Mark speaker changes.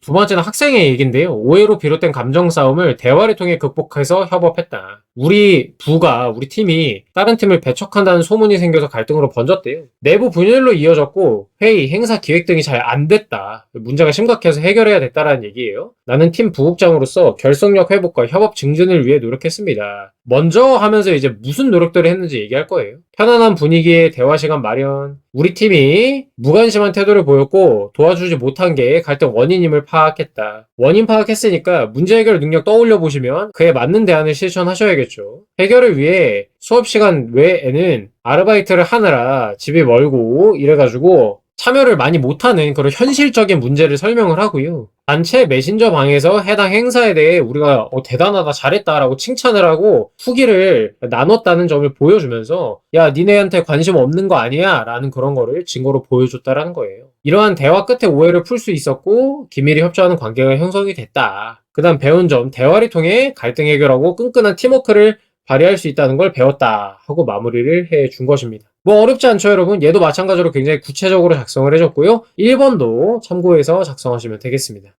Speaker 1: 두 번째는 학생의 얘기인데요. 오해로 비롯된 감정 싸움을 대화를 통해 극복해서 협업했다. 우리 부가, 우리 팀이 다른 팀을 배척한다는 소문이 생겨서 갈등으로 번졌대요. 내부 분열로 이어졌고 회의, 행사 기획 등이 잘 안 됐다. 문제가 심각해서 해결해야 됐다라는 얘기예요. 나는 팀 부국장으로서 결속력 회복과 협업 증진을 위해 노력했습니다. 먼저 하면서 이제 무슨 노력들을 했는지 얘기할 거예요. 편안한 분위기의 대화 시간 마련. 우리 팀이 무관심한 태도를 보였고 도와주지 못한 게 갈등 원인임을 파악했다. 원인 파악했으니까 문제 해결 능력 떠올려 보시면 그에 맞는 대안을 실천하셔야겠죠. 해결을 위해 수업 시간 외에는 아르바이트를 하느라 집이 멀고 이래가지고 참여를 많이 못하는 그런 현실적인 문제를 설명을 하고요. 단체 메신저 방에서 해당 행사에 대해 우리가 어, 대단하다 잘했다라고 칭찬을 하고 후기를 나눴다는 점을 보여주면서 야 니네한테 관심 없는 거 아니야 라는 그런 거를 증거로 보여줬다라는 거예요. 이러한 대화 끝에 오해를 풀 수 있었고 기밀이 협조하는 관계가 형성이 됐다. 그 다음 배운 점 대화를 통해 갈등 해결하고 끈끈한 팀워크를 발휘할 수 있다는 걸 배웠다 하고 마무리를 해 준 것입니다. 뭐 어렵지 않죠 여러분. 얘도 마찬가지로 굉장히 구체적으로 작성을 해줬고요. 1번도 참고해서 작성하시면 되겠습니다